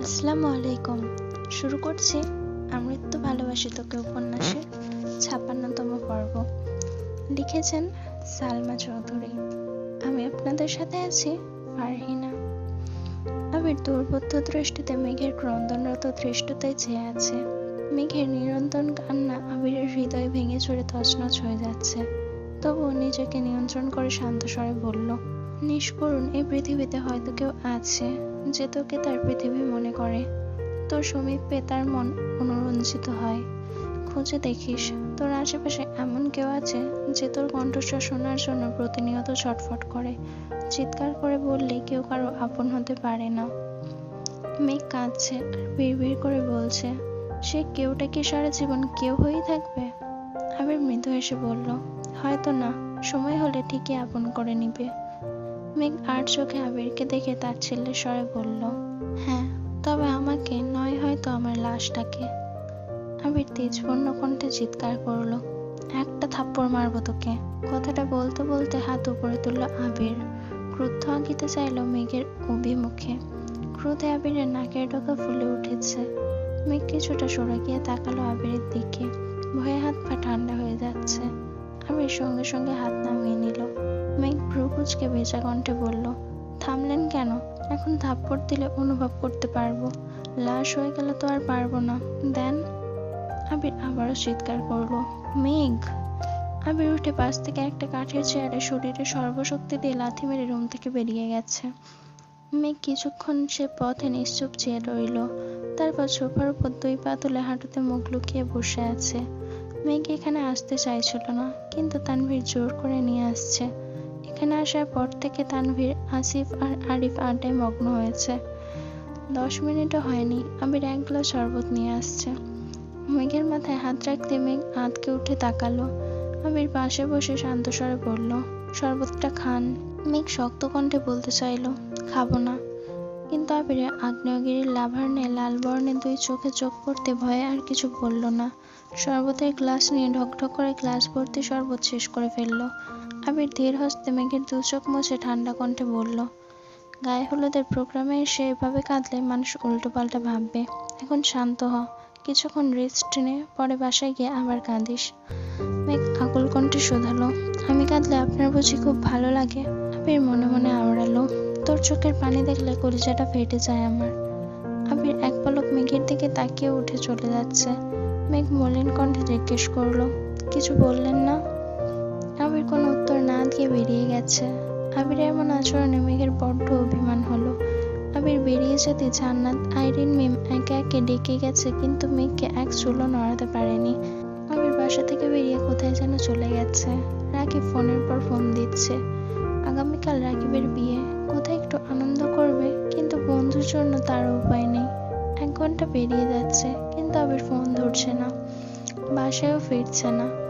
আসসালামু আলাইকুম। শুরু করছি আমৃত্যু ভালোবাসি তোকে উপন্যাসের ছাপ্পান্নতম পর্ব। লিখেছেন সালমা চৌধুরী। আমি আপনাদের সাথে আছি ফারহিনা। আবির দুর্বোধ্য দৃষ্টিতে মেঘের ক্রন্দনরত দৃষ্টতায় চেয়ে আছে। মেঘের নিরন্তর কান্না আবিরের হৃদয় ভেঙে চড়ে তছনছ হয়ে যাচ্ছে। তবুও নিজেকে নিয়ন্ত্রণ করে শান্ত স্বরে বলল নিষ্করুণ এই পৃথিবীতে হয়তো কেউ আছে। যে তোকে তার পৃথিবী মনে করে। তোর সমীপে তার মন অনুরঞ্জিত হয়। খুঁজে দেখিস, তোর আশেপাশে এমন কেউ আছে যে তোর কণ্ঠস্বর শোনার জন্য প্রতিনিয়ত ছটফট করে। চিৎকার করে বললে কেউ কারও আপন হতে পারে না। মেঘ কাঁদছে আর বিড় করে বলছে, সে কেউটা কি সারা জীবন কেউ হয়েই থাকবে? আবির মৃদু এসে বলল, হয়তো না, সময় হলে ঠিকই আপন করে নিবে। মেঘ আর চোখে আবিরকে দেখে তার ছেলের স্বরে বলল হ্যাঁ তবে আমাকে নয় হয়তো আমার লাশটাকে। আবির তেজপূর্ণ কণ্ঠে চিৎকার করল, একটা থাপ্পড় মারবো তোকে। কথাটা বলতে বলতে হাত উপরে তুললো আবির। ক্রুদ্ধ আঁকিতে চাইলো মেঘের অভিমুখে। ক্রোধে আবিরের নাকের ডোকা ফুলে উঠেছে। মেঘ কিছুটা সরে গিয়ে তাকালো আবিরের দিকে। ভয়ে হাত পা ঠান্ডা হয়ে যাচ্ছে। আবির সঙ্গে সঙ্গে হাত নামিয়ে নিল। মেঘ ভ্রু কুচকে ভেজা কণ্ঠে বলল, থামলেন কেন? এখন থাপ্পড় দিলে অনুভব করতে পারব। লাশ হয়ে গেলে তো আর পারব না। দেন? আবির আবারও চিৎকার করল, মেঘ! আবির উঠে পাশ থেকে একটা কাঠের চেয়ারে শরীরে সর্বশক্তি দিয়ে লাথি মেরে রুম থেকে বেরিয়ে গেছে। মেঘ কিছুক্ষণ সে পথে নিশ্চুপ চেয়ে রইল। তারপর সোফার উপর দুই পা তুলে হাঁটুতে মুখ লুকিয়ে বসে আছে। মেঘ এখানে আসতে চাইছিল না, কিন্তু তানভীর জোর করে নিয়ে আসছে। এখানে আসার পর থেকে তানভীর, আসিফ আর আরিফ আড্ডায় মগ্ন হয়েছে। দশ মিনিটও হয়নি আবির এক গ্লাস শরবত নিয়ে আসছে। মেঘের মাথায় হাত রাখতে মেঘ আঁতকে উঠে তাকালো। আবির পাশে বসে শান্ত স্বরে বলল, শরবতটা খান। মেঘ শক্ত কণ্ঠে বলতে চাইলো, খাব না। কিন্তু আবিরে আগ্নেয়গিরির লাভার্নে লাল বর্ণের দুই চোখে চোখ পড়তে ভয়ে আর কিছু বলল না। শরবতের গ্লাস নিয়ে ঢকঢক করে গ্লাস ভর্তি শরবত শেষ করে ফেলল। আবির ধীর হস্তে মেঘের দু চোখ মুছে ঠান্ডা কণ্ঠে বলল, গায়ে হলুদের প্রোগ্রামে এসে এভাবে কাঁদলে মানুষ উল্টো পাল্টা ভাববে। এখন শান্ত হ। কিছুক্ষণ রেস্ট নে, পরে বাসায় গিয়ে আবার কাঁদিস। মেঘ আকুল কণ্ঠে শোধালো, আমি কাঁদলে আপনার বুঝি খুব ভালো লাগে? আবির মনে মনে আওড়ালো, তোর চোখের পানি দেখলে কলিজাটা ফেটে যায় আমার। আবির এক পলক মেঘের দিকে তাকিয়ে উঠে চলে যাচ্ছে। মেঘ মলিন কণ্ঠে জিজ্ঞেস করল, কিছু বললেন না? দিয়ে বেরিয়ে গেছে। আবির এমন আচরণে মেঘের বড্ড অভিমান হলো। আবির বেরিয়ে যেতে জান্নাত আইরিন মিম একে একে ডেকে গেছে, কিন্তু মেঘকে এক চুলও নড়াতে পারেনি। আবির বাসা থেকে বেরিয়ে কোথায় যেন চলে গেছে। রাকিব ফোনের পর ফোন দিচ্ছে। আগামীকাল রাকিবের বিয়ে। কোথায় একটু আনন্দ করবে, কিন্তু বন্ধুর জন্য তার উপায় নেই। এক ঘণ্টা পেরিয়ে যাচ্ছে, কিন্তু আবির ফোন ধরছে না। বাসায়ও ফিরছে না।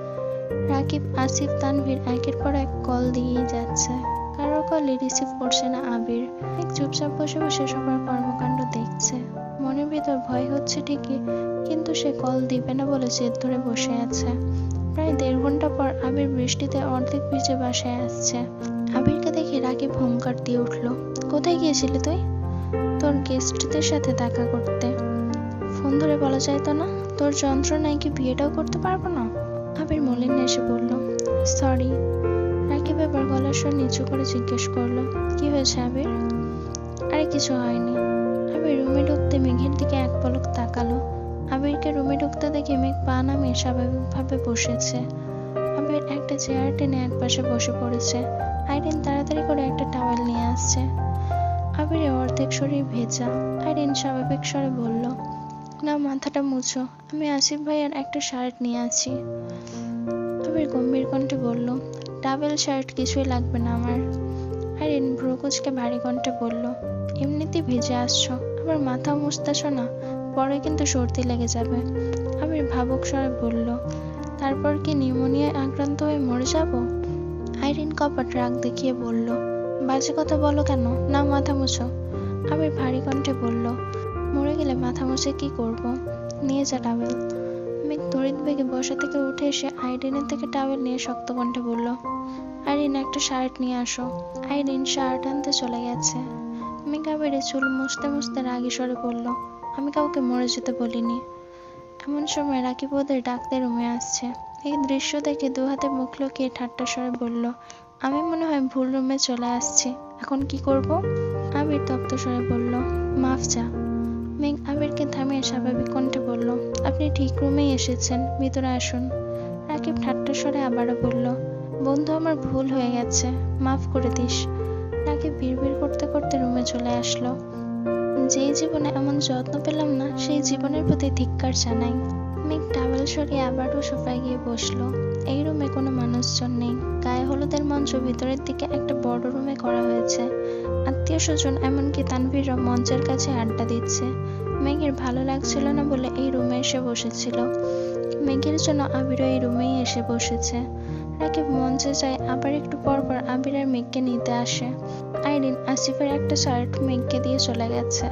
রাকিব, আসিফ, তানভীর একের পর এক কল দিয়েই যাচ্ছে। কারও কলই রিসিভ করছে না আবির। এক চুপচাপ বসে বসে সবার কর্মকাণ্ড দেখছে। মনের ভিতর ভয় হচ্ছে ঠিকই, কিন্তু সে কল দিবে না বলে জেদ ধরে বসে আছে। প্রায় দেড় ঘণ্টা পর আবির বৃষ্টিতে অর্ধেক ভিজে বাসায় আসছে। আবিরকে দেখে রাকিব হুঙ্কার দিয়ে উঠল, কোথায় গিয়েছিলি তুই? তোর গেস্টদের সাথে দেখা করতে। ফোন ধরে বলা যায় তো না? তোর যন্ত্রণায় কি বিয়েটাও করতে পারব না? আবির মলিন এসে বলল সরি রাকিব এবার গলার স্বর নিচু করে জিজ্ঞেস করল, কি হয়েছে আবির? আরে, কিছু হয়নি। আবির রুমে ঢুকতে মেঘের দিকে এক পলক তাকালো। আবিরকে রুমে ঢুকতে দেখে মেঘ পা নামিয়ে স্বাভাবিকভাবে বসেছে। আবির একটা চেয়ার টেনে এক পাশে বসে পড়েছে। আইরিন তাড়াতাড়ি করে একটা টাওয়েল নিয়ে আসছে। আবিরের অর্ধেক শরীর ভেজা। আইরিন স্বাভাবিক স্বরে বলল না, মাথাটা মুছো। আমি আসিফ ভাইয়ার একটা শার্ট নিয়ে আছি। আবির গম্ভীর কণ্ঠে বলল টাওয়েল শার্ট কিছুই লাগবে না আমার। আইরিন ভ্রুকুচকে ভারী কণ্ঠে বলল, এমনিতেই ভেজে আসছো। আবার মাথা মুছতেছ না, পরে কিন্তু সর্দি লেগে যাবে। আবির ভাবুক স্বরে বলল, তারপর কি নিউমোনিয়ায় আক্রান্ত হয়ে মরে যাব? আইরিন কপাট রাগ দেখিয়ে বলল, বাজে কথা বলো কেন? না, মাথা মুছো। আবির ভারী কণ্ঠে বলল মরে গেলে মাথা মুছে কি করব? নিয়ে যা টাওয়েল। মেঘ তড়িৎ বেগে বসা থেকে উঠে এসে আইরিনের থেকে টাওয়েল নিয়ে শক্ত কণ্ঠে বলল, আইরিন, একটা শার্ট নিয়ে আসো। আইরিন শার্ট আনতে চলে গেছে। মেঘ আবিরের চুল মুছতে মুছতে রাগী স্বরে বলল, আমি কাউকে মরে যেতে বলিনি। এমন সময় রাকিব ওদের ডাকতে রুমে আসছে। এই দৃশ্য দেখে দু হাতে মুখ লুকিয়ে ঠাট্টা স্বরে বলল, আমি মনে হয় ভুল রুমে চলে আসছি। এখন কি করব? আবির তপ্ত স্বরে বলল, মাফ চা। মেঘ আবিরকে থামিয়ে স্বাভাবিক কণ্ঠে বলল, আপনি ঠিক রুমেই এসেছেন, ভিতরে আসুন। রাকিব ঠাট্টা স্বরে আবারও বলল, বন্ধু, আমার ভুল হয়ে গেছে, মাফ করে দিস। রাকিব বিড়বিড় করতে করতে রুমে চলে আসলো। যেই জীবনে এমন যত্ন পেলাম না, সেই জীবনের প্রতি ধিক্কার জানাই। মেঘ টাওয়েল সরিয়ে আবারও সোফায় গিয়ে বসল, এই রুমে কোনো মানুষজন নেই। হলুদের মঞ্চ ভিতরের দিকে একটা বড় রুমে করা হয়েছে। আত্মীয় স্বজন এমনকি তানভীরও মঞ্চের কাছে আড্ডা দিচ্ছে। মেঘের ভালো লাগছিল না বলে এই রুমে এসে বসেছিল। মেঘের জন্য আবিরও এই রুমেই এসে বসেছে। রাকিব মঞ্চে যায়, আবার একটু পর পর আবির আর মেঘকে নিতে আসে। আইরিন, আসিফের একটা শার্ট মেঘকে দিয়ে চলে গেছে।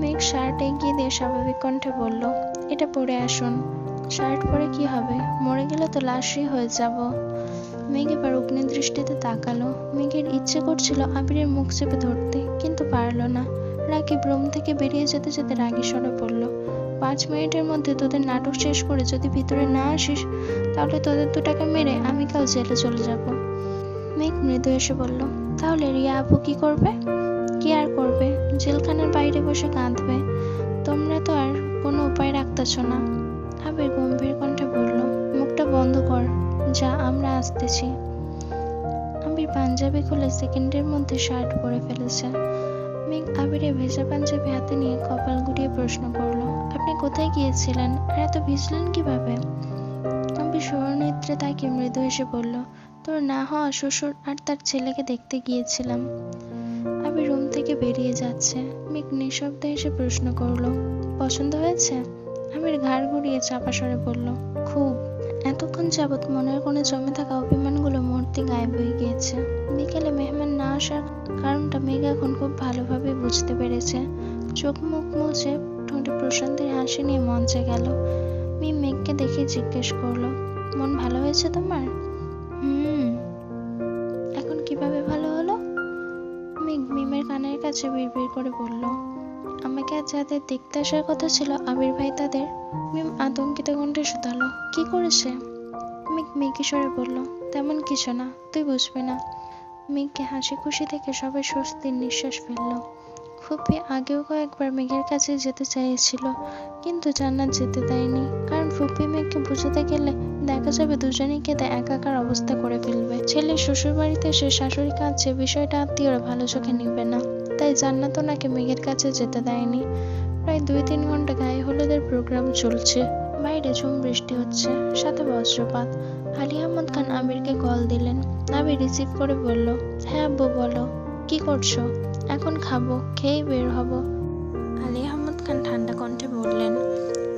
মেঘ শার্ট এগিয়ে দিয়ে স্বাভাবিক কণ্ঠে বলল, এটা পরে আসুন। শার্ট পরে কি হবে? মরে গেলে তো লাশই হয়ে যাব। মেঘ এবার অগ্নি দৃষ্টিতে তাকালো। মেঘের ইচ্ছে করছিল আবিরের মুখ চেপে ধরতে, কিন্তু পারল না। রাকিব রুম থেকে বেরিয়ে যেতে যেতে রাগী স্বরে বলল পাঁচ মিনিটের মধ্যে তোদের নাটক শেষ করে যদি ভিতরে না আসিস, তাহলে তোদের দুটাকে মেরে আমি কাল জেলে চলে যাব। মেঘ মৃদু এসে বলল, তাহলে রিয়া আপু কি করবে? কি আর করবে? জেলখানার বাইরে বসে কাঁদবে। তোমরা তো আর কোনো উপায় রাখতেছ না। আবির গম্ভীর কণ্ঠে বলল, মুখটা বন্ধ কর। যা আমরা আসতেছি। আবির পাঞ্জাবি খুলে সেকেন্ডের মধ্যে শার্ট পরে ফেলেছে। মেঘ আবিরে ভেজা পাঞ্জাবি হাতে নিয়ে কপাল গুটিয়ে প্রশ্ন করল, আপনি কোথায় গিয়েছিলেন? আর এত ভিজলেন কীভাবে? আবির স্বর্ণেত্রে তাকে মৃদু এসে বলল, তোর না হওয়া শ্বশুর আর তার ছেলেকে দেখতে গিয়েছিলাম। আবির রুম থেকে বেরিয়ে যাচ্ছে। মেঘ নিঃশব্দে এসে প্রশ্ন করল, পছন্দ হয়েছে? আবির ঘাড় ঘুরিয়ে চাপা স্বরে বলল, খুব। এতক্ষণ যাবৎ মনের কোণে জমে থাকা অভিমানগুলো মুহূর্তে গায়েব হয়ে গিয়েছে। বিকেলে মেহমান না আসার কারণটা মেঘ এখন খুব ভালোভাবে বুঝতে পেরেছে। চোখ মুখ মুছে ঠোঁটে প্রশান্তির হাসি নিয়ে মঞ্চে গেল মি মেঘকে দেখে জিজ্ঞেস করল, মন ভালো হয়েছে তোমার? হুম। এখন কীভাবে ভালো হলো? মেঘ মিমের কানের কাছে বিড়বিড় করে বলল আমাকে আজ যাদের দেখতে আসার কথা ছিল আবির ভাই তাদের। মিম আতঙ্কিত কণ্ঠে শুধালো, কি করেছে? মিক মিকিশরে বলল, তেমন কিছু না, তুই বুঝবি না। মিককে হাসি খুশি থেকে সবাই স্বস্তির নিঃশ্বাস ফেলল। ফুপি আগেও কয়েকবার মেঘের কাছে যেতে চাইছিল, কিন্তু জান্নাত যেতে দেয়নি। কারণ ফুপি মেঘকে বোঝাতে গেলে দেখা যাবে দুজনেই কেঁদে একাকার অবস্থা করে ফেলবে। ছেলে শ্বশুর বাড়িতে এসে শাশুড়ি কাঁদছে, বিষয়টা আত্মীয়রা ভালো চোখে নিবে না। তাই জান্নাত ওনাকে মেঘের কাছে যেতে দেয়নি। প্রায় দুই তিন ঘণ্টা গায়ে হলুদের প্রোগ্রাম চলছে। বাইরে ঝুম বৃষ্টি হচ্ছে। সাথে বজ্রপাত। আলী আহমদ খান আমিরকে কল দিলেন। আমির রিসিভ করে বলল হ্যাঁ আব্বু, বলো। কি করছ? এখন খাব, খেয়েই বের হব। আলী আহমদ খান ঠান্ডা কণ্ঠে বললেন,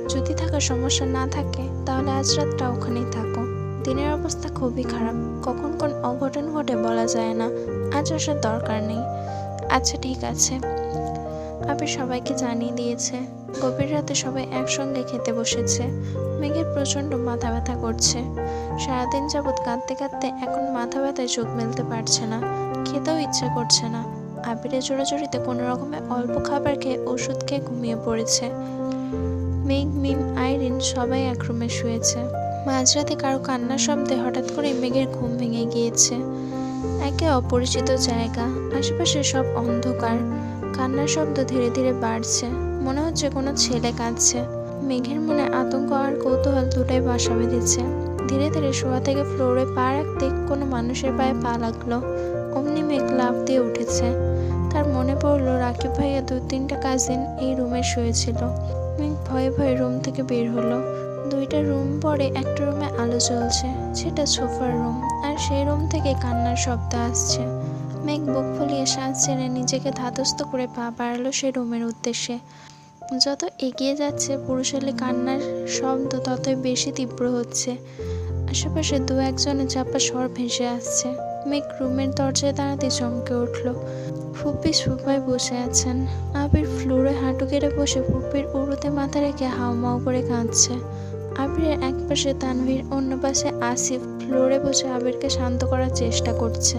যদি থাকার সমস্যা না থাকে, তাহলে আজ রাতটা ওখানেই থাকো। দিনের অবস্থা খুবই খারাপ। কখন কোন অঘটন ঘটে বলা যায় না। আজ আসার দরকার নেই। আচ্ছা ঠিক আছে। আবির সবাইকে জানিয়ে দিয়েছে, গভীর রাতে সবাই একসঙ্গে খেতে বসেছে। মেঘের প্রচণ্ড মাথা ব্যথা করছে। সারাদিন যাবৎ কাঁদতে কাঁদতে এখন মাথা ব্যথায় চোখ মেলতে পারছে না, খেতেও ইচ্ছে করছে না। আবিরে জোড়াজড়িতে কোনো রকমে অল্প খাবার খেয়ে ওষুধ খেয়ে ঘুমিয়ে পড়েছে। মেঘ, মিম, আইরিন সবাই এক রুমে শুয়েছে। মাঝরাতে কারও কান্নার শব্দে হঠাৎ করে মেঘের ঘুম ভেঙে গিয়েছে। একে অপরিচিত জায়গা, আশেপাশে সব অন্ধকার। কান্নার শব্দ ধীরে ধীরে বাড়ছে, মনে হচ্ছে কোনো ছেলে কাঁদছে। মেঘের মনে আতঙ্ক আর কৌতূহল দুটাই বাসা বেঁধেছে। ধীরে ধীরে শোয়া থেকে ফ্লোরে পা রাখতে কোনো মানুষের পায়ে পা লাগল। অমনি মেঘ লাফ দিয়ে উঠেছে। তার মনে পড়ল, রাকিব ভাইয়া দু তিনটা কাজিন এই রুমে শুয়েছিল। মেঘ ভয়ে ভয়ে রুম থেকে বের হলো। দুইটা রুম পরে একটা রুমে আলো জ্বলছে, সেটা সোফার রুম। আর সেই রুম থেকে কান্নার শব্দ আসছে। মেঘ বুক ফুলিয়ে শ্বাস ছেড়ে নিজেকে ধাতস্থ করে পা বাড়ালো সে রুমের উদ্দেশ্যে। যত এগিয়ে যাচ্ছে পুরুষালী কান্নার শব্দ ততই বেশি তীব্র হচ্ছে। আশেপাশে দু একজনের চাপা স্বর ভেসে আসছে। মেঘ রুমের দরজায় দাঁড়াতে চমকে উঠল। ফুপ্পি সোফায় বসে আছেন। আবির ফ্লোরে হাঁটু কেড়ে বসে ফুপ্পির উড়োতে মাথা রেখে হাউমাউ করে কাঁদছে। আবিরের এক পাশে তানভীর, অন্য পাশে আসিফ। ফ্লোরে বসে আবিরকে শান্ত করার চেষ্টা করছে।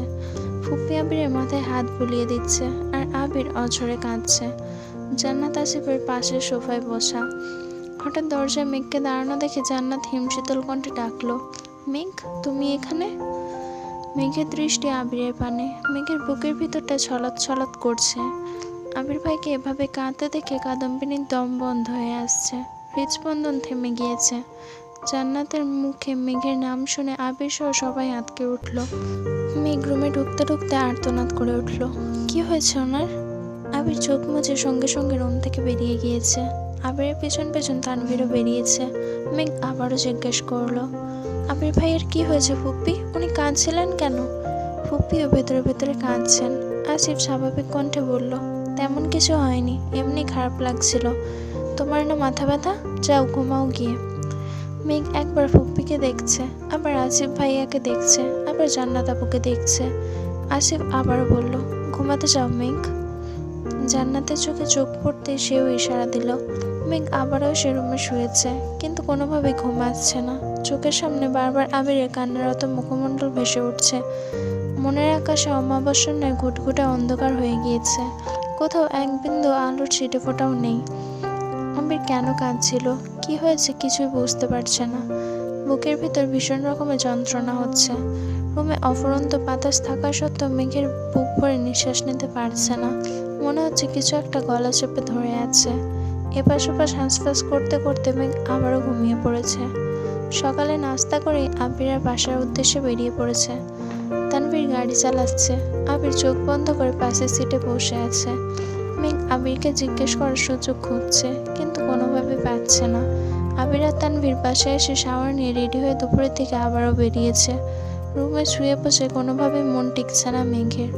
ফুপ্পি আবিরের মাথায় হাত বুলিয়ে দিচ্ছে আর আবির অঝরে কাঁদছে। জান্নাত আসিফের পাশের সোফায় বসা। হঠাৎ দরজায় মেঘকে দাঁড়ানো দেখে জান্নাত হিমশীতল কণ্ঠে ডাকলো, মেঘ, তুমি এখানে? মেঘের দৃষ্টি আবিরের পানে। মেঘের বুকের ভিতরটা ছলত ছলত করছে। আবির ভাইকে এভাবে কাঁদতে দেখে কাদম্বিনীর দম বন্ধ হয়ে আসছে। হৃদস্পন্দন থেমে গিয়েছে। জান্নাতের মুখে মেঘের নাম শুনে সহ সবাই আটকে উঠল। মেঘ রুমে ঢুকতে ঢুকতে আর্তনাদ করে উঠল। কি হয়েছে ওনার? আবির চোখ মুছে সঙ্গে সঙ্গে রুম থেকে বেরিয়ে গিয়েছে। আবিরের পেছন পেছন তানভীরও বেরিয়েছে। মেঘ আবারও জিজ্ঞেস করল, আবির ভাইয়ের কি হয়েছে ফুপ্পি? উনি কাঁদছিলেন কেন? ফুপ্পিও ভেতরে ভেতরে কাঁদছেন। আসিফ স্বাভাবিক কণ্ঠে বলল, তেমন কিছু হয়নি, এমনি খারাপ লাগছিল। তোমার না মাথা ব্যথা? যাও, ঘুমাও গিয়ে। মেঘ একবার ফুপ্পিকে দেখছে, আবার আসিফ ভাইয়াকে দেখছে, আবার জান্নাত আপুকে দেখছে। আসিফ আবারও বলল, ঘুমাতে যাও মেঘ। জান্নাতের চোখে চোখ পড়তে সেও ইশারা দিল। মেঘ আবারও সে রুমে শুয়েছে, কিন্তু কোনোভাবে ঘুম আসছে না। চোখের সামনে বারবার আবিরের কান্নারত মুখমণ্ডল ভেসে উঠছে। মনের আকাশে অমাবস্যার ন্যায় ঘুটঘুটে অন্ধকার হয়ে গিয়েছে। কোথাও এক বিন্দু আলোর ছিটে ফোটাও নেই। আবির কেন কাঁদছিল? কি হয়েছে কিছুই বুঝতে পারছে না। বুকের ভিতর ভীষণ রকমের যন্ত্রণা হচ্ছে। রুমে অফরন্ত বাতাস থাকা সত্ত্বেও মেঘের বুক ভরে নিঃশ্বাস নিতে পারছে না। মনে হচ্ছে কিছু একটা গলা চেপে ধরে আছে। এপাশ ওপাশ হাঁসফাঁস করতে করতে মেঘ আবারও ঘুমিয়ে পড়েছে। সকালে নাস্তা করে আবির আর বাসার উদ্দেশ্যে বেরিয়ে পড়েছে। তানভীর গাড়ি চালাচ্ছে। আবির চোখ বন্ধ করে পাশের সিটে বসে আছে। মেঘ আবিরকে জিজ্ঞেস করার সুযোগ খুঁজছে, কিন্তু পাচ্ছে না। আবির তানভীর বাসায় এসে শাওয়ার নিয়ে রেডি হয়ে দুপুরের থেকে আবারও বেরিয়েছে। রুমে শুয়ে বসে কোনোভাবেই মন টিকছে না মেঘের।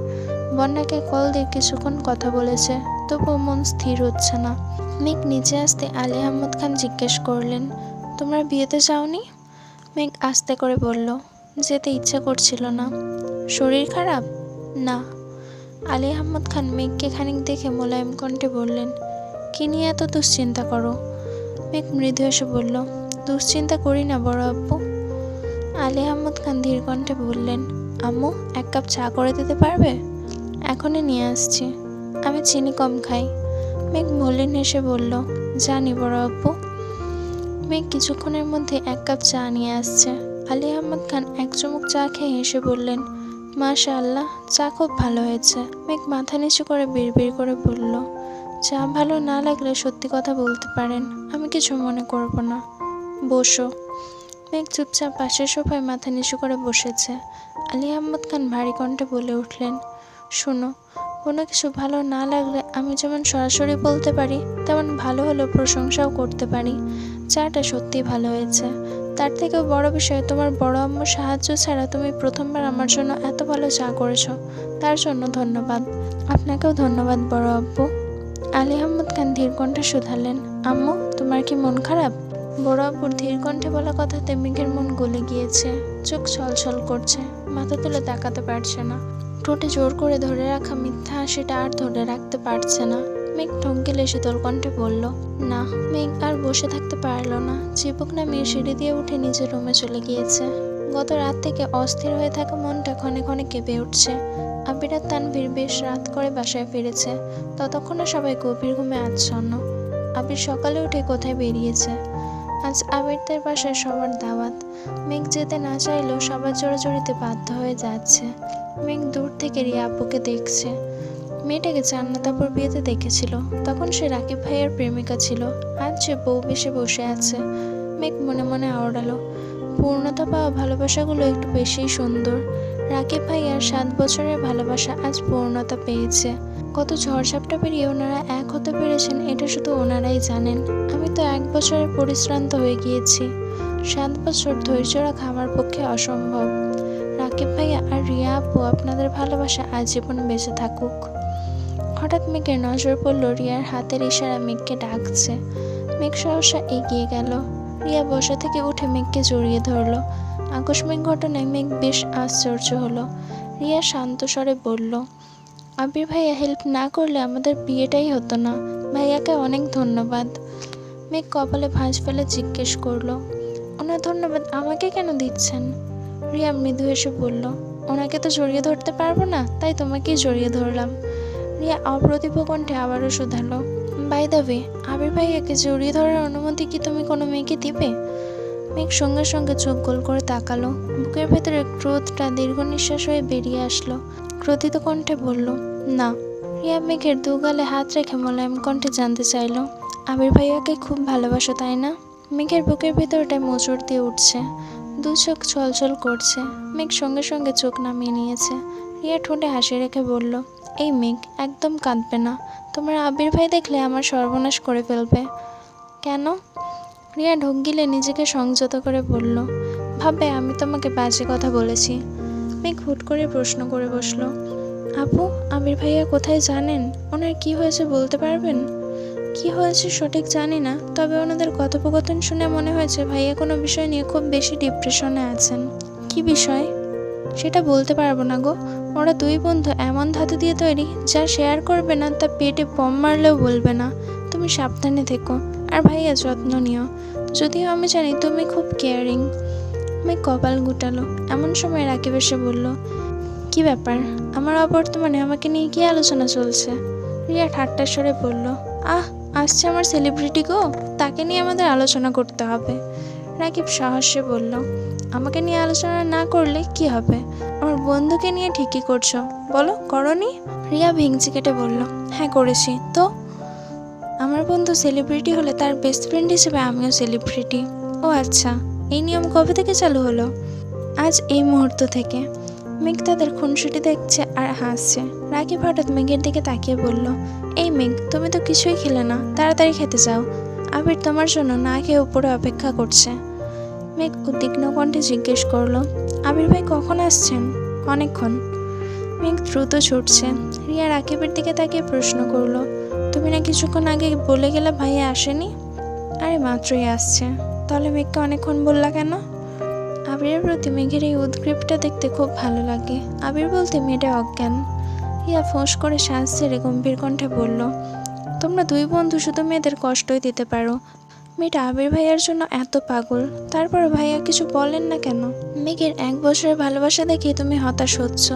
বন্যাকে কল দিয়ে কিছুক্ষণ কথা বলেছে, তবুও মন স্থির হচ্ছে না। মেঘ নিচে আসতে আলী আহমদ খান জিজ্ঞেস করলেন, তোমরা বিয়েতে যাওনি? মেঘ আস্তে করে বলল, যেতে ইচ্ছা করছিল না। শরীর খারাপ? না। আলী আহমদ খান মেঘকে খানিক দেখে মোলায়েম কণ্ঠে বললেন, কি নিয়ে এত দুশ্চিন্তা করো? মেঘ মৃদু এসে বলল, দুশ্চিন্তা করি না বড় আব্বু। আলী আহমদ খান ধীরকণ্ঠে বললেন, আম্মু, এক কাপ চা করে দিতে পারবে? এখনই নিয়ে আসছি। আমি চিনি কম খাই। মেঘ মলিন হেসে বলল, জানি বড় আব্বু। মেঘ কিছুক্ষণের মধ্যে এক কাপ চা নিয়ে আসছে। আলী আহমদ খান এক চুমুক চা খেয়ে হেসে বললেন মাশা আল্লাহ চা খুব ভালো হয়েছে। মেঘ মাথা নিচু করে বিড়বিড় করে বলল চা ভালো না লাগলে সত্যি কথা বলতে পারেন, আমি কিছু মনে করব না। বসো। মেঘ চুপচাপ পাশের সোফায় মাথা নিচু করে বসেছে। আলী আহমদ খান ভারী কণ্ঠে বলে উঠলেন, শোনো, কোনো কিছু ভালো না লাগলে আমি যেমন সরাসরি বলতে পারি, তেমন ভালো হলেও প্রশংসাও করতে পারি। চাটা সত্যিই ভালো হয়েছে। তার থেকেও বড় বিষয়, তোমার বড় আম্মুর সাহায্য ছাড়া তুমি প্রথমবার আমার জন্য এত ভালো চা করেছ। তার জন্য ধন্যবাদ। আপনাকেও ধন্যবাদ, বড় আব্বু। আলী আহমদ খান ধীর কণ্ঠে শুধালেন, আম্মু, তোমার কি মন খারাপ? বড় আব্বুর ধীর কণ্ঠে বলা কথাতে মেঘের মন গলে গিয়েছে, চোখ ছলছল করছে, মাথা তুলে তাকাতে পারছে না। ঠোঁটে জোর করে ধরে রাখা মিথ্যা হাসিটা আর ধরে রাখতে পারছে না। মেঘ ঠঙ্কেলে শীতল কণ্ঠে বলল, না, মেঘ আর বসে থাকতে পারল না। চিবুক নামিয়ে সিঁড়ি দিয়ে উঠে নিজের রুমে চলে গিয়েছে। গত রাত থেকে অস্থির হয়ে থাকা মনটা ক্ষণে ক্ষণে কেঁপে উঠছে। আবির তানভীর বেশ রাত করে বাসায় ফিরেছে। ততক্ষণে সবাই গভীর ঘুমে আচ্ছন্ন। আবির সকালে উঠে কোথায় বেরিয়েছে? আজ আবিরদের বাসায় সবার দাওয়াত। মেঘ যেতে না চাইলেও সবার জোড়াজড়িতে বাধ্য হয়ে যাচ্ছে। মেঘ দূর থেকে রিয়া আপুকে দেখছে। মেয়েটাকে জান্নাতাপুর বিয়েতে দেখেছিল। তখন সে রাকিব ভাইয়ের প্রেমিকা ছিল। আজ সে বউ বেশে বসে আছে। মেঘ মনে মনে আওড়ালো। পূর্ণতা পাওয়া ভালোবাসাগুলো একটু বেশিই সুন্দর। রাকিব ভাইয়ার সাত বছরের ভালোবাসা আজ পূর্ণতা পেয়েছে। কত ঝড়ঝাপটা পেরিয়ে ওনারা এক হতে পেরেছেন, এটা শুধু ওনারাই জানেন। আমি তো এক বছরের পরিশ্রান্ত হয়ে গিয়েছি। সাত বছর ধৈর্য রাখা আমার পক্ষে অসম্ভব। রাকিব ভাইয়া আর রিয়া আপু, আপনাদের ভালোবাসা আজীবন বেঁচে থাকুক। হঠাৎ মেঘের নজর পড়ল রিয়ার হাতের ইশারা মেঘকে ডাকছে। মেঘ সহসা এগিয়ে গেল। রিয়া বসা থেকে উঠে মেঘকে জড়িয়ে ধরলো। আকস্মিক ঘটনায় মেঘ বেশ আশ্চর্য হলো। রিয়া শান্ত স্বরে বলল, আবির ভাইয়া হেল্প না করলে আমাদের বিয়েটাই হতো না। ভাইয়াকে অনেক ধন্যবাদ। মেঘ কপালে ভাঁজ ফেলে জিজ্ঞেস করল, ওনার ধন্যবাদ আমাকে কেন দিচ্ছেন? রিয়া মৃদু এসে বলল, ওনাকে তো জড়িয়ে ধরতে পারব না, তাই তোমাকেই জড়িয়ে ধরলাম। রিয়া অপ্রতিভ কণ্ঠে আবারও শুধালো বাই ওয়ে আবির ভাইয়াকে জড়িয়ে ধরার অনুমতি কি তুমি কোনো মেয়েকে দিবে? মেঘ সঙ্গে সঙ্গে চোখ গোল করে তাকালো। বুকের ভেতরে ক্রোধটা দীর্ঘ নিঃশ্বাস হয়ে বেরিয়ে আসলো। ক্রোধিত কণ্ঠে বলল, না। রিয়া মেঘের দুগালে হাত রেখে মোলায়েম কণ্ঠে জানতে চাইলো আবির ভাইয়াকে খুব ভালোবাসো, তাই না? মেঘের বুকের ভেতরটায় মোচড় দিয়ে উঠছে। দু চোখ ছলছল করছে। মেঘ সঙ্গে সঙ্গে চোখ নামিয়ে নিয়েছে। রিয়া ঠোঁটে হাসি রেখে বলল, এই মেঘ, একদম কাঁদবে না। তোমার আবির ভাই দেখলে আমার সর্বনাশ করে ফেলবে। কেন? রিয়া ঢোক গিলে নিজেকে সংযত করে বলল, ভাবে, আমি তোমাকে বাজে কথা বলেছি। মেঘ হুট করে প্রশ্ন করে বসল, আপু, আমির ভাইয়া কোথায় জানেন? ওনার কি হয়েছে বলতে পারবেন? কি হয়েছে সঠিক জানি না, তবে ওনাদের কথোপকথন শুনে মনে হয়েছে ভাইয়া কোনো বিষয় নিয়ে খুব বেশি ডিপ্রেশনে আছেন। কি বিষয়? সেটা বলতে পারব না গো। ওরা দুই বন্ধু এমন ধাতু দিয়ে তৈরি, যা শেয়ার করবে না, তা পেটে বম মারলেও বলবে না। তুমি সাবধানে থেকো। আর ভাইয়া যত্ন নিও। যদিও আমি জানি তুমি খুব কেয়ারিং আমি কপাল গুটালো। এমন সময় রাকিব এসে বলল, কি ব্যাপার? আমার অবর্তমানে আমাকে নিয়ে কি আলোচনা চলছে? রিয়া ঠাট্টার স্বরে বলল, আহ, আসছে আমার সেলিব্রিটি গো। তাকে নিয়ে আমাদের আলোচনা করতে হবে। রাকিব সাহসে বলল, আমাকে নিয়ে আলোচনা না করলে কি হবে? আমার বন্ধুকে নিয়ে ঠিকই করছ। বলো, করনি? রিয়া ভেঙচি কেটে বলল হ্যাঁ করেছি। তো? বন্ধু সেলিব্রিটি হলে তার বেস্ট ফ্রেন্ড হিসেবে আমিও সেলিব্রিটি ও আচ্ছা এই নিয়ম কবে থেকে চালু হলো? আজ এই মুহূর্ত থেকে। মেঘ তাদের খুনসুটি দেখছে আর হাসছে। রাকিব হঠাৎ মেঘের দিকে তাকিয়ে বলল, এই মেঘ, তুমি তো কিছুই খেলে না, তাড়াতাড়ি খেতে যাও। আবির তোমার জন্য না খেয়ে উপরে অপেক্ষা করছে। মেঘ উদ্বিগ্ন কণ্ঠে জিজ্ঞেস করল, আবির ভাই কখন আসছেন? অনেকক্ষণ। মেঘ দ্রুত ছুটছে। রিয়া রাকিবের দিকে তাকিয়ে প্রশ্ন করল তুমি না কিছুক্ষণ আগে বলে গেলে ভাইয়া আসেনি? আরে মাত্রই আসছে। তাহলে মেঘকে অনেকক্ষণ বললা কেন? আবিরের প্রতি মেঘের এই উদ্গ্রীবটা দেখতে খুব ভালো লাগে। আবির বলতে মেয়েটা অজ্ঞান। ইয়া ফোঁস করে শ্বাস ছেড়ে গম্ভীর কণ্ঠে বলল, তোমরা দুই বন্ধু শুধু মেয়েদের কষ্টই দিতে পারো। মেয়েটা আবির ভাইয়ার জন্য এত পাগল। তারপর ভাইয়া কিছু বলেন না কেন? মেঘের এক বছরের ভালোবাসা দেখে তুমি হতাশ হচ্ছ।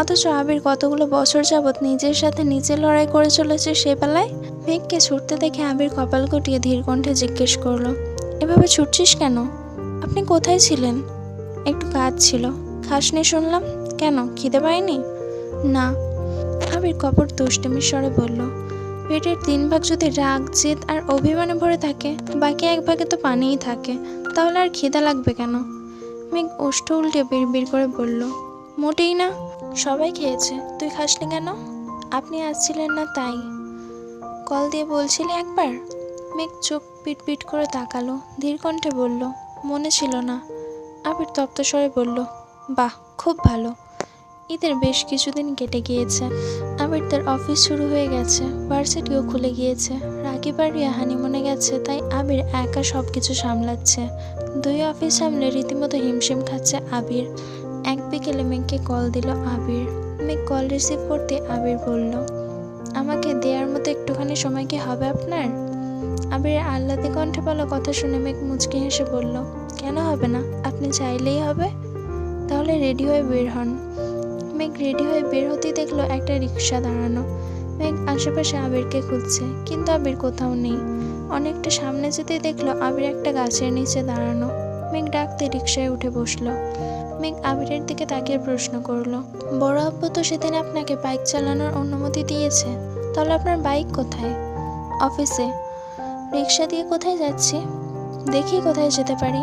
অথচ আবির কতগুলো বছর যাবৎ নিজের সাথে নিজে লড়াই করে চলেছে সে বেলায় মেঘকে ছুটতে দেখে আবির কপাল গুটিয়ে ধীর কণ্ঠে জিজ্ঞেস করল, এভাবে ছুটছিস কেন? আপনি কোথায় ছিলেন? একটু কাজ ছিল। খাসনি শুনলাম। কেন? খিদে পাইনি না। আবির কপট দুষ্টমির স্বরে বলল, পেটের তিন ভাগ যদি রাগ, জেদ আর অভিমানে ভরে থাকে, বাকি এক ভাগে তো পানিই থাকে, তাহলে আর খিদা লাগবে কেন? মেঘ ওষ্ঠ উল্টে বিড় করে বলল, মোটেই না। সবাই খেয়েছে। তুই খাসনি কেন? আপনি আসছিলেন না তাই। কল দিয়ে বলছিলে একবার? মেঘ চোখ পিট পিট করে তাকালো ধীর কণ্ঠে বলল, মনে ছিল না। আবির তপ্ত স্বরে বলল, বাহ, খুব ভালো। ঈদের বেশ কিছুদিন কেটে গিয়েছে। আবির তার অফিস শুরু হয়ে গেছে, ভার্সিটিও খুলে গিয়েছে। রাকিব আর রিয়া হানিমুনে গেছে, তাই আবির একা সব কিছু সামলাচ্ছে। দুই অফিস সামলে রীতিমতো হিমশিম খাচ্ছে আবির। এক বিকেলে মেঘকে কল দিল আবির। মেঘ কল রিসিভ করতে আবির বলল, আমাকে দেওয়ার মতো একটুখানি সময় কি হবে আপনার? আবির আহ্লাদে কণ্ঠে বলা কথা শুনে মেঘ মুচকি হেসে বলল, কেন হবে না? আপনি চাইলেই হবে। তাহলে রেডি হয়ে বের হন। মেঘ রেডি হয়ে বের হতেই দেখল একটা রিক্সা দাঁড়ানো। মেঘ আশেপাশে আবিরকে খুঁজছে, কিন্তু আবির কোথাও নেই। অনেকটা সামনে যেতেই দেখল আবির একটা গাছের নিচে দাঁড়ানো। মেঘ ডাকতে রিক্সায় উঠে বসল। মেঘ আবিরের দিকে তাকিয়ে প্রশ্ন করল, বড় আব্বু তো সেদিন আপনাকে বাইক চালানোর অনুমতি দিয়েছে, তাহলে আপনার বাইক কোথায়? অফিসে। রিক্সা দিয়ে কোথায় যাচ্ছি? দেখি কোথায় যেতে পারি।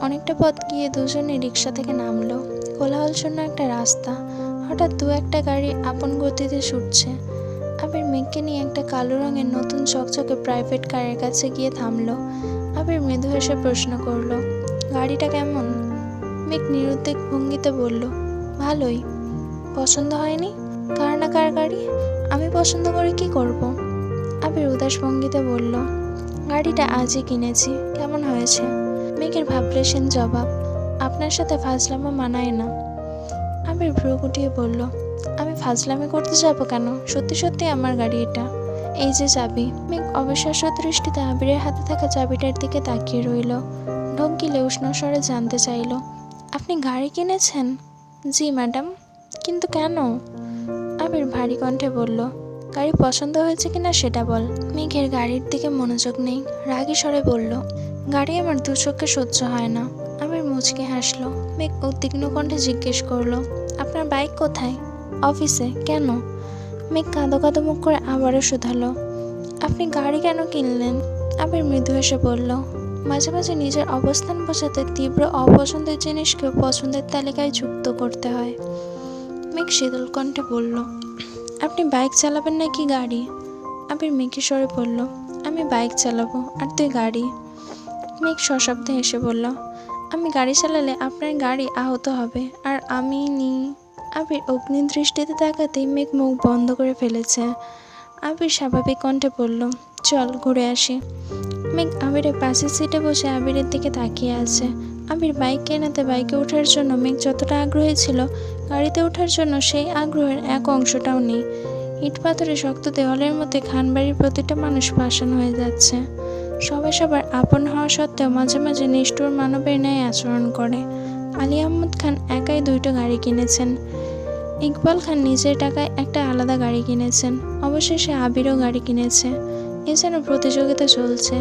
অনেকটা পথ গিয়ে দুজনে রিক্সা থেকে নামলো। কোলাহল শূন্য একটা রাস্তা। হঠাৎ দু একটা গাড়ি আপন গতিতে ছুটছে। আবির মেঘকে নিয়ে একটা কালো রঙের নতুন চকচকে প্রাইভেট কারের কাছে গিয়ে থামলো। আবির মৃদু হেসে প্রশ্ন করল, গাড়িটা কেমন? মেঘ নিরুদ্বেগ ভঙ্গিতে বলল, ভালোই। পছন্দ হয়নি? কার না কার গাড়ি? আমি পছন্দ করে কি করব? আবির উদাস ভঙ্গিতে বলল, গাড়িটা আজই কিনেছি। কেমন হয়েছে? মেঘের ভাবলেশীন জবাব, আপনার সাথে ফাজলামো মানায় না। আবির ভ্রু গুটিয়ে বলল, আমি ফাজলামি করতে যাব কেন? সত্যি সত্যি আমার গাড়ি এটা। এই যে চাবি। মেঘ অবিশ্বাস্য দৃষ্টিতে আবিরের হাতে থাকা চাবিটার দিকে তাকিয়ে রইল। ঢোক গিলে উষ্ণ স্বরে জানতে চাইল আপনি গাড়ি কিনেছেন? জি, ম্যাডাম। কিন্তু কেন? আবির ভারী কণ্ঠে বলল, গাড়ি পছন্দ হয়েছে কিনা সেটা বল। মেঘের গাড়ির দিকে মনোযোগ নেই। রাগী স্বরে বলল, গাড়ি আমার দু চোখে সহ্য হয় না। আবির মুচকে হাসলো। মেঘ উদ্বিগ্ন কণ্ঠে জিজ্ঞেস করল, আপনার বাইক কোথায়? অফিসে। কেন? মেঘ কাঁদো কাঁদো মুখ করে আবারও শুধালো, আপনি গাড়ি কেন কিনলেন? আবির মৃদু হেসে বলল মাঝে মাঝে নিজের অবস্থান বোঝাতে তীব্র অপছন্দের জিনিসকে পছন্দের তালিকায় যুক্ত করতে হয়। মেঘ শীতল কণ্ঠে বলল, আপনি বাইক চালাবেন নাকি গাড়ি? আবির মেঘি স্বরে বলল, আমি বাইক চালাবো, আর তুই গাড়ি? মেঘ সশব্দে হেসে বলল, আমি গাড়ি চালালে আপনার গাড়ি আহত হবে, আর আমি নি আবির অগ্নি দৃষ্টিতে তাকাতেই মেঘ মুখ বন্ধ করে ফেলেছে। আবির স্বাভাবিক কণ্ঠে বলল চল ঘুরে আসি। মেঘ আবিরের পাশের সিটে বসে আবিরের দিকে তাকিয়ে আছে। আবির বাইক কেনাতে বাইকে ওঠার জন্য মেঘ যতটা আগ্রহী ছিল, গাড়িতে ওঠার জন্য সেই আগ্রহের এক অংশটাও নেই। ইট পাথরে শক্ত দেওয়ালের মধ্যে খানবাড়ির প্রতিটা মানুষ পাষাণ হয়ে যাচ্ছে। সবাই সবার আপন হওয়া সত্ত্বেও মাঝে মাঝে নিষ্ঠুর মানবের ন্যায় আচরণ করে। আলী আহমদ খান একাই দুইটা গাড়ি কিনেছেন। ইকবাল খান নিজের টাকায় একটা আলাদা গাড়ি কিনেছেন। অবশেষে আবিরও গাড়ি কিনেছে। এ যেন প্রতিযোগিতা চলছে।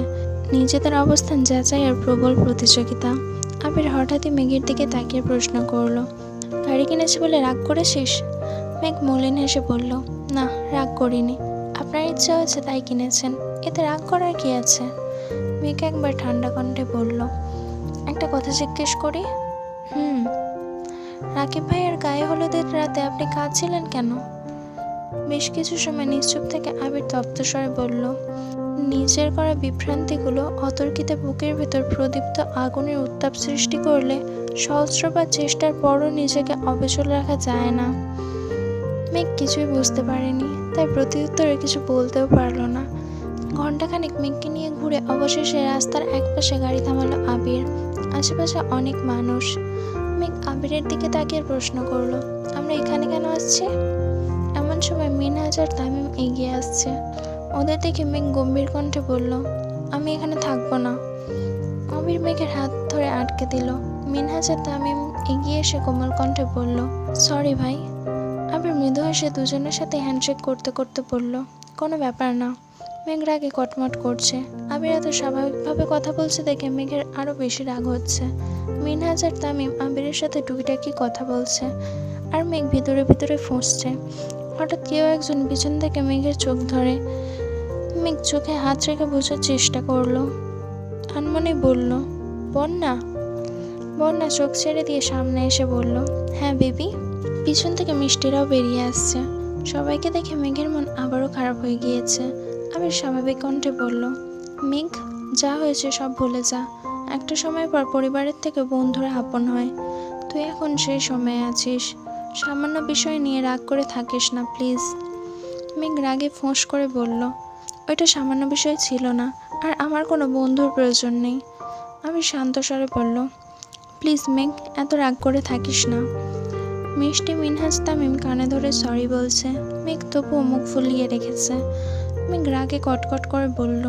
নিজেদের অবস্থান যাচাই আর প্রবল প্রতিযোগিতা। আবির হঠাৎই মেঘের দিকে তাকিয়ে প্রশ্ন করল গাড়ি কিনেছি বলে রাগ করেছিস? মেঘ মলিন হেসে বলল, না, রাগ করিনি। আপনার ইচ্ছা হয়েছে তাই কিনেছেন। এতে রাগ করার কি আছে? মেঘ একবার ঠান্ডা কণ্ঠে বলল, একটা কথা জিজ্ঞেস করি? হুম। রাকিব ভাইয়ের গায়ে হলুদের রাতে আপনি কাঁদছিলেন কেন? বেশ কিছু সময় নিশ্চুপ থেকে আবির তপ্তস্বরে বলল, নিজের করা বিভ্রান্তিগুলো অতর্কিতে বুকের ভেতর প্রদীপ্ত আগুনের উত্তাপ সৃষ্টি করলে সহস্রবার চেষ্টার পরও নিজেকে অবিচল রাখা যায় না। মেঘ কিছুই বুঝতে পারেনি, তাই প্রত্যুত্তরে কিছু বলতেও পারল না। ঘন্টাখানেক মেঘকে নিয়ে ঘুরে অবশেষে রাস্তার একপাশে গাড়ি থামালো আবির, আশেপাশে অনেক মানুষ। মেঘ আবিরের দিকে তাকিয়ে প্রশ্ন করল, আমরা এখানে কেন আসছি? আর তামিম এগিয়ে আসছে। ওদের দেখে মেঘ গম্ভীর কণ্ঠে বলল, আমি এখানে থাকব না। আবির মেঘের হাত ধরে আটকে দিল। মিনহাজ আর তামিম এগিয়ে এসে কোমল কণ্ঠে বলল সরি ভাই। আবির মৃদু হেসে দুজনের সাথে হ্যান্ডশেক করতে করতে বলল, কোনো ব্যাপার না। মেঘ রাগে কটমট করছে। আবির এত স্বাভাবিকভাবে কথা বলছে দেখে মেঘের আরও বেশি রাগ হচ্ছে। মিনহাজ আর তামিম আবিরের সাথে টুকিটাকি কথা বলছে, আর মেঘ ভিতরে ভিতরে ফুঁসছে। হঠাৎ কেউ একজন পিছন থেকে মেঘের চোখ ধরে, মেঘ চোখে হাত রেখে বোঝার চেষ্টা করল। আনমনে বলল, বন্যা? বন্যা চোখ ছেড়ে দিয়ে সামনে এসে বলল হ্যাঁ বেবি, পিছন থেকে মিষ্টিরাও বেরিয়ে আসছে। সবাইকে দেখে মেঘের মন আবারও খারাপ হয়ে গিয়েছে। আবির স্বাভাবিক কণ্ঠে বলল, মেঘ, যা হয়েছে সব ভুলে যা। একটা সময় পর পরিবারের থেকে বন্ধুরা আপন হয়। তুই এখন সেই সময়ে আছিস। সামান্য বিষয় নিয়ে রাগ করে থাকিস না, প্লিজ। মেঘ রাগে ফোঁস করে বলল, ওইটা সামান্য বিষয় ছিল না, আর আমার কোনো বন্ধুর প্রয়োজন নেই। আমি শান্ত স্বরে বলল, প্লিজ মেঘ, এত রাগ করে থাকিস না। মিষ্টি মিনহাজ তামিম কানে ধরে সরি বলছে। মেঘ তবুও মুখ ফুলিয়ে রেখেছে। মেঘ রাগে কটকট করে বলল,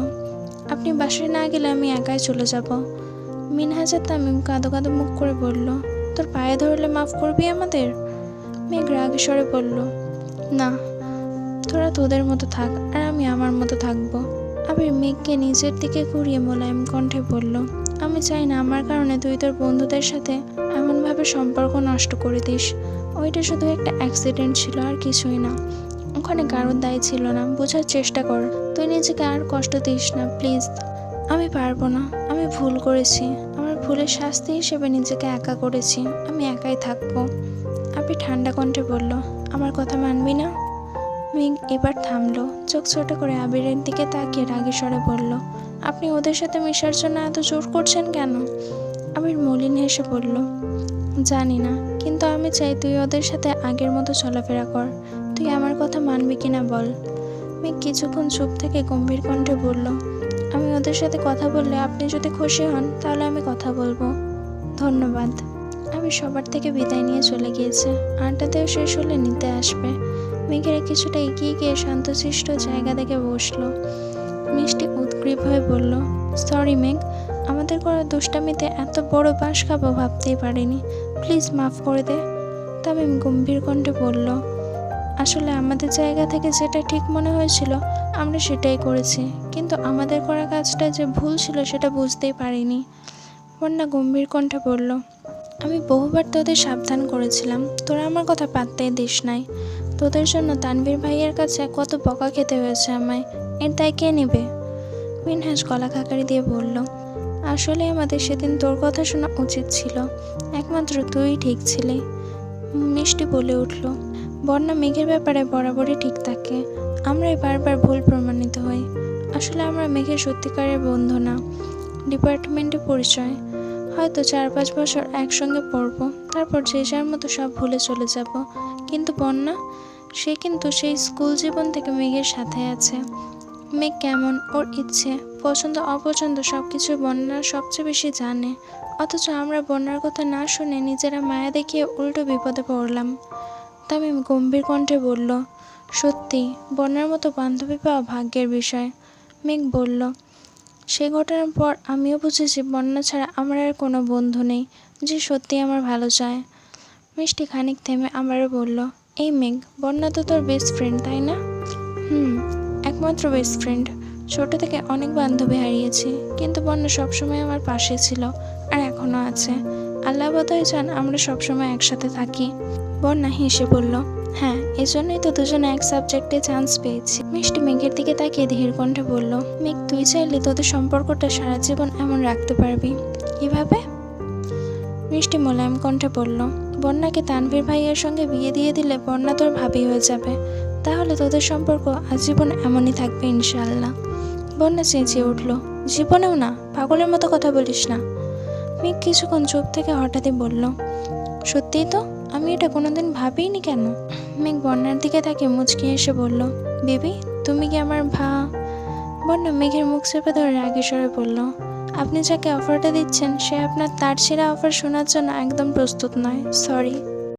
আপনি বাসায় না গেলে আমি একাই চলে যাব। মিনহাজের তামিম কাঁদো কাঁদো মুখ করে বলল, তোর পায়ে ধরলে মাফ করবি আমাদের? মেঘ রাগে স্বরে বলল, না, তোরা তোদের মতো থাক আর আমি আমার মতো থাকব। আবির মেঘকে নিজের দিকে ঘুরিয়ে মোলায়েম কণ্ঠে বলল, আমি চাই না আমার কারণে তুই তোর বন্ধুদের সাথে এমনভাবে সম্পর্ক নষ্ট করে দিস। ওইটা শুধু একটা অ্যাক্সিডেন্ট ছিল আর কিছুই না। ওখানে কারোর দায় ছিল না। বোঝার চেষ্টা কর। তুই নিজেকে আর কষ্ট দিস না, প্লিজ। আমি পারব না। আমি ভুল করেছি। আমার ভুলের শাস্তি হিসেবে নিজেকে একা করেছি। আমি একাই থাকব। আপনি ঠান্ডা কণ্ঠে বলল, আমার কথা মানবি না? মেঘ এবার থামলো, চোখ ছোট করে আবিরের দিকে তাকিয়ে রাগে স্বরে বলল, আপনি ওদের সাথে মেশার জন্য এত জোর করছেন কেন? আবির মলিন হেসে বলল, জানি না, কিন্তু আমি চাই তুই ওদের সাথে আগের মতো চলাফেরা কর। তুই আমার কথা মানবি কিনা বল? মেঘ কিছুক্ষণ চুপ থেকে গম্ভীর কণ্ঠে বলল, আমি ওদের সাথে কথা বললে আপনি যদি খুশি হন, তাহলে আমি কথা বলব। ধন্যবাদ। আমি সবার থেকে বিদায় নিয়ে চলে গিয়েছে। আড্ডাতেও শেষ হলে নিতে আসবে। মেঘেরা কিছুটা এগিয়ে গিয়ে শান্তশিষ্ট জায়গা দেখে বসল। মিষ্টি উদ্গ্রীব হয়ে বলল সরি মেঘ, আমাদের করা দুষ্টামিতে এত বড় বাস খাব ভাবতেই পারিনি। প্লিজ মাফ করে দে। তবে গম্ভীর কণ্ঠে বলল, আসলে আমাদের জায়গা থেকে যেটা ঠিক মনে হয়েছিল, আমরা সেটাই করেছি। কিন্তু আমাদের করা কাজটা যে ভুল ছিল সেটা বুঝতেই পারিনি। বন্যা গম্ভীর কণ্ঠে বলল আমি বহুবার তোদের সাবধান করেছিলাম। তোরা আমার কথা পাত্তাই দিস নাই। তোদের জন্য তানভীর ভাইয়ের কাছে কত বকা খেতে হয়েছে আমায়। এর দায় কে নেবে? মিনহাস গলা খাকারি দিয়ে বলল, আসলে আমাদের সেদিন তোর কথা শোনা উচিত ছিল। একমাত্র তুই ঠিক ছিলি। মিষ্টি বলে উঠল, বন্যা মেঘের ব্যাপারে বরাবরই ঠিক থাকে। আমরাই বারবার ভুল প্রমাণিত হই। আসলে আমরা মেঘের সত্যিকারের বন্ধু না। ডিপার্টমেন্টে পরিচয়। হয়তো চার পাঁচ বছর একসঙ্গে পড়ব, তারপর যে যার মতো সব ভুলে চলে যাব। কিন্তু বন্যা, সে কিন্তু সেই স্কুল জীবন থেকে মেঘের সাথে আছে। মেঘ কেমন, ওর ইচ্ছে, পছন্দ, অপছন্দ সব কিছু বন্যা সবচেয়ে বেশি জানে। অথচ আমরা বন্যার কথা না শুনে নিজেরা মায়া দেখিয়ে উল্টো বিপদে পড়লাম। তামিম গম্ভীর কণ্ঠে বলল, সত্যি, বন্যার মতো বান্ধবী পাওয়া ভাগ্যের বিষয়। মেঘ বলল সেই ঘটনার পর আমিও বুঝেছি, বন্যা ছাড়া আমার আর কোনো বন্ধু নেই যে সত্যি আমার ভালো চায়। মিষ্টি খানিক থেমে আমারও বলল, এই মেঘ, বন্যা তো তোর বেস্ট ফ্রেন্ড তাই না? হুম, একমাত্র বেস্ট ফ্রেন্ড ছোট থেকে অনেক বান্ধবী হারিয়েছি, কিন্তু বন্যা সবসময় আমার পাশে ছিল আর এখনও আছে। আল্লাহ বোধহয় চান আমরা সবসময় একসাথে থাকি। বন্যা হেসে বলল হ্যাঁ এজন্যই তো দুজনে এক সাবজেক্টে চান্স পেয়েছি। মিষ্টি মেঘের দিকে তাকিয়ে ধীর কণ্ঠে বলল, মেঘ, তুই চাইলে তোদের সম্পর্কটা সারা জীবন এমন রাখতে পারবি। কীভাবে মিষ্টি মোলায়েম কণ্ঠে বলল, বন্যাকে তানভীর ভাইয়ের সঙ্গে বিয়ে দিয়ে দিলে বন্যা তোর ভাবি হয়ে যাবে। তাহলে তোদের সম্পর্ক আজীবন এমনই থাকবে ইনশাল্লাহ বন্যা চেঁচিয়ে উঠল, জীবনেও না, পাগলের মতো কথা বলিস না। মেঘ কিছুক্ষণ চুপ থেকে হঠাৎই বলল, সত্যিই তো? আমি এটা কোনোদিন ভাবিনি কেন? মেঘ বন্যার দিকে তাকে মুচকি এসে বলল, বেবি, তুমি কি আমার ভা বন্যা মেঘের মুখ চেপে ধরে রাগে স্বরে বলল, আপনি যাকে অফারটা দিচ্ছেন, সে আপনার তার সেরা অফার শোনার জন্য একদম প্রস্তুত নয় সরি